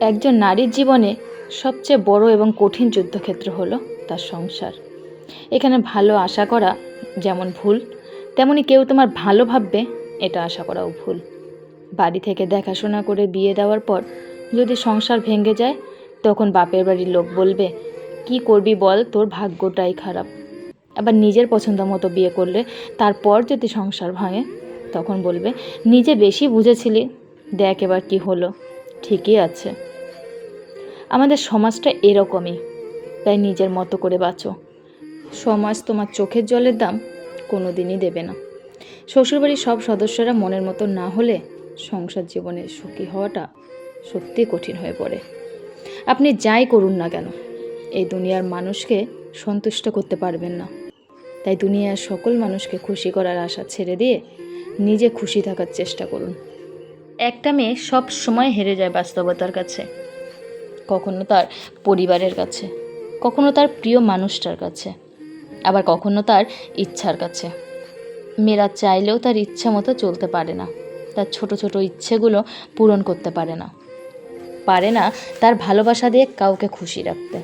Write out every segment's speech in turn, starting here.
একজন নারীর জীবনে সবচেয়ে বড় এবং কঠিন যুদ্ধক্ষেত্র হলো তার সংসার। এখানে ভালো আশা করা যেমন ভুল, তেমনি কেউ তোমার ভালো ভাববে এটা আশা করাও ভুল। বাড়ি থেকে দেখাশোনা করে বিয়ে দেওয়ার পর যদি সংসার ভেঙে যায়, তখন বাপের বাড়ির লোক বলবে, কি করবি বল, তোর ভাগ্যটাই খারাপ। আবার নিজের পছন্দ মতো বিয়ে করলে তারপর যদি সংসার ভাঙে, তখন বলবে, নিজে বেশি বুঝেছিলি, দেখ এবার কি হলো। ঠিকই আছে। আমাদের সমাজটা এরকমই, তাই নিজের মতো করে বাঁচো। সমাজ তোমার চোখের জলের দাম কোনো দিনই দেবে না। শ্বশুরবাড়ির সব সদস্যরা মনের মতো না হলে সংসার জীবনে সুখী হওয়াটা সত্যি কঠিন হয়ে পড়ে। আপনি যাই করুন না কেন, এই দুনিয়ার মানুষকে সন্তুষ্ট করতে পারবেন না। তাই দুনিয়ার সকল মানুষকে খুশি করার আশা ছেড়ে দিয়ে নিজে খুশি থাকার চেষ্টা করুন। একটা মেয়ে সব সময় হেরে যায় বাস্তবতার কাছে। কখনো তার পরিবারের কাছে, কখনো তার প্রিয় মানুষটার কাছে, আবার কখনো তার ইচ্ছার কাছে। মেয়েরা চাইলেও তার ইচ্ছা মতো চলতে পারে না, তার ছোট ছোট ইচ্ছেগুলো পূরণ করতে পারে না। পারে না তার ভালোবাসা দিয়ে কাউকে খুশি রাখতে।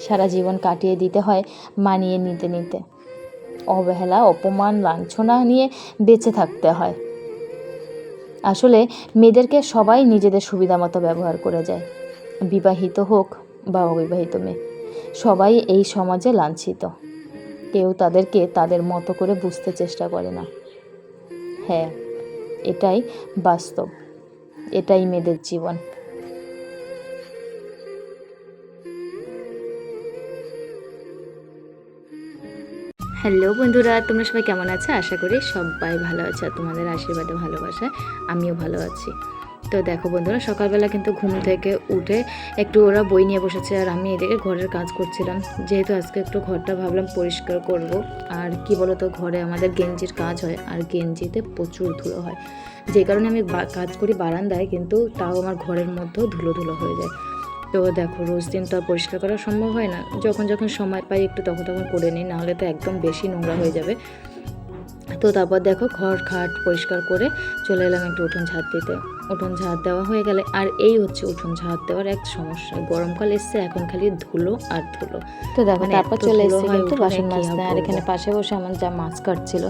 সারা জীবন কাটিয়ে দিতে হয় মানিয়ে নিতে নিতে। অবহেলা, অপমান, লাঞ্ছনা নিয়ে বেঁচে থাকতে হয়। আসলে মেয়েদেরকে সবাই নিজেদের সুবিধা মতো ব্যবহার করে যায়। বিবাহিত হোক বা অবিবাহিত মেয়ে, সবাই এই সমাজে লাঞ্ছিত। কেউ তাদেরকে তাদের মতো করে বুঝতে চেষ্টা করে না। হ্যাঁ এটাই বাস্তব। এটাই মেয়েদের জীবন। হ্যালো বন্ধুরা, তোমরা সবাই কেমন আছো? আশা করি সবাই ভালো আছে আর তোমাদের আশীর্বাদে ভালোবাসায় আমিও ভালো আছি। তো দেখো বন্ধুরা, সকালবেলা কিন্তু ঘুম থেকে উঠে একটু ওরা বই নিয়ে বসেছে আর আমি এদিকে ঘরের কাজ করছিলাম। যেহেতু আজকে একটু ঘরটা ভাবলাম পরিষ্কার করব। আর কি বলতো, ঘরে আমাদের গেঞ্জির কাজ হয় আর গেঞ্জিতে প্রচুর ধুলো হয়। যে কারণে আমি কাজ করি বারান্দায়, কিন্তু তাও আমার ঘরের মধ্যেও ধুলো ধুলো হয়ে যায়। তো দেখো, রোজ দিন তো আর পরিষ্কার করা সম্ভব হয় না। যখন যখন সময় পাই, একটু তখন তখন করে নিই, নাহলে তো একদম বেশি নোংরা হয়ে যাবে। তো তারপর দেখো ঘর খাট পরিষ্কার করে চলে এলাম একটু উঠোন ঝাড় দিতে। উঠোন ঝাড় দেওয়া হয়ে গেলে আর এই হচ্ছে উঠোন ঝাড় দেওয়ার এক সমস্যা। গরমকাল এসছে এখন খালি ধুলো আর ধুলো। তো দেখো মানে তারপর চলে এসেছে কিন্তু বাসন মাজতে। আর এখানে পাশে বসে আমার যা মাছ কাটছিল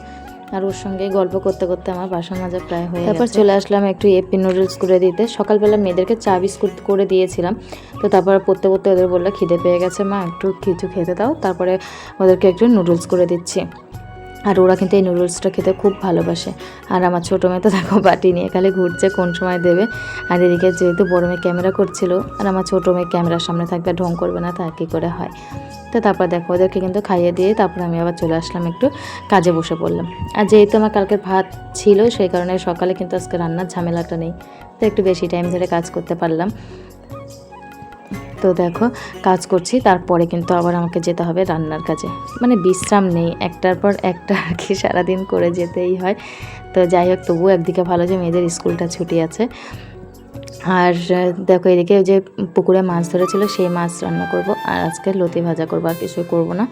আর ওর সঙ্গে গল্প করতে করতে আমার বাসন মাজা প্রায় হয়ে তারপর চলে আসলাম একটু এপি নুডলস করে দিতে। সকালবেলা মেয়েদেরকে চা বিস্কুট করে দিয়েছিলাম। তো তারপর পড়তে পড়তে ওদের বলল খিদে পেয়ে গেছে মা একটু কিছু খেতে দাও। তারপরে ওদেরকে একটু নুডলস করে দিচ্ছি। আর ওরা কিন্তু এই নুডলসটা খেতে খুব ভালোবাসে। আর আমার ছোটো মেয়ে তো দেখো বাটি নিয়ে খালি ঘুরছে কোন সময় দেবে। আর এদিকে যেহেতু বড় মেয়ে ক্যামেরা করছিল, আর আমার ছোটো মেয়ে ক্যামেরার সামনে থাকবে, ঢং করবে না তা কী করে হয়। তো তারপর দেখো ওদেরকে কিন্তু খাইয়ে দিয়ে তারপর আমি আবার চলে আসলাম একটু কাজে বসে পড়লাম। আর যেহেতু আমার কালকে ভাত ছিল, সেই কারণে সকালে কিন্তু আজকে রান্নার ঝামেলাটা নেই। তো একটু বেশি টাইম ধরে কাজ করতে পারলাম। তো দেখো, কাজ করছি, তারপরে কিন্তু আবার আমাকে যেতে হবে রান্নার কাজে। মানে বিশ্রাম নেই, একটার পর একটা আর কি সারাদিন করে যেতেই হয়। তো যাই হোক, তবুও একদিকে ভালো যে মেয়েদের স্কুলটা ছুটি আছে। আর, দেখো, এদিকে ওই যে পুকুরে মাছ ধরেছিল, সেই মাছ রান্না করব, আর আজকে লতি ভাজা করব, আর কিছুই করব না।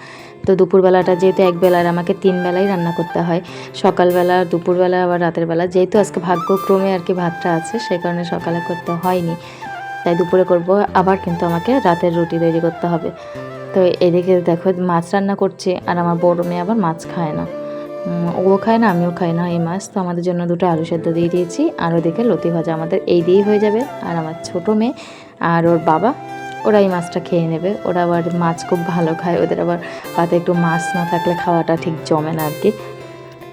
তো দুপুরবেলাটা যেহেতু এক বেলার আমাকে তিন বেলাই রান্না করতে হয়। সকালবেলা, দুপুরবেলা, আবার রাতের বেলা। যেহেতু আজকে ভাগ্যক্রমে আর কি ভাতটা আছে সেই কারণে সকালে করতে হয়নি। তাই দুপুরে করব, আবার কিন্তু আমাকে রাতের রুটি তৈরি করতে হবে। তো এদিকে দেখো মাছ রান্না করছি, আর আমার বড় মেয়ে আবার মাছ খায় না। ও খায় না, আমিও খাই না এই মাছ। তো আমাদের জন্য দুটো আলু সেদ্ধ দিয়ে দিয়েছি, আর ওদিকে লতি ভাজা আমাদের এই দিয়েই হয়ে যাবে। আর আমার ছোট মেয়ে আর ওর বাবা, ওরা এই মাছটা খেয়ে নেবে। ওরা আবার মাছ খুব ভালো খায়, ওদের আবার পাতে একটু মাছ না থাকলে খাওয়াটা ঠিক জমে না আর কি।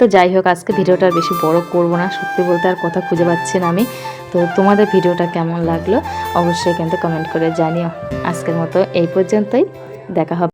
তো যাই হোক, আজকে ভিডিওটা বেশি বড় করব না। সত্যি বলতে আর কথা খুঁজে পাচ্ছি না আমি। তো তোমাদের ভিডিওটা কেমন লাগল? অবশ্যই কিন্তু কমেন্ট করে জানিও। আজকের মতো এই পর্যন্তই। দেখা হবে।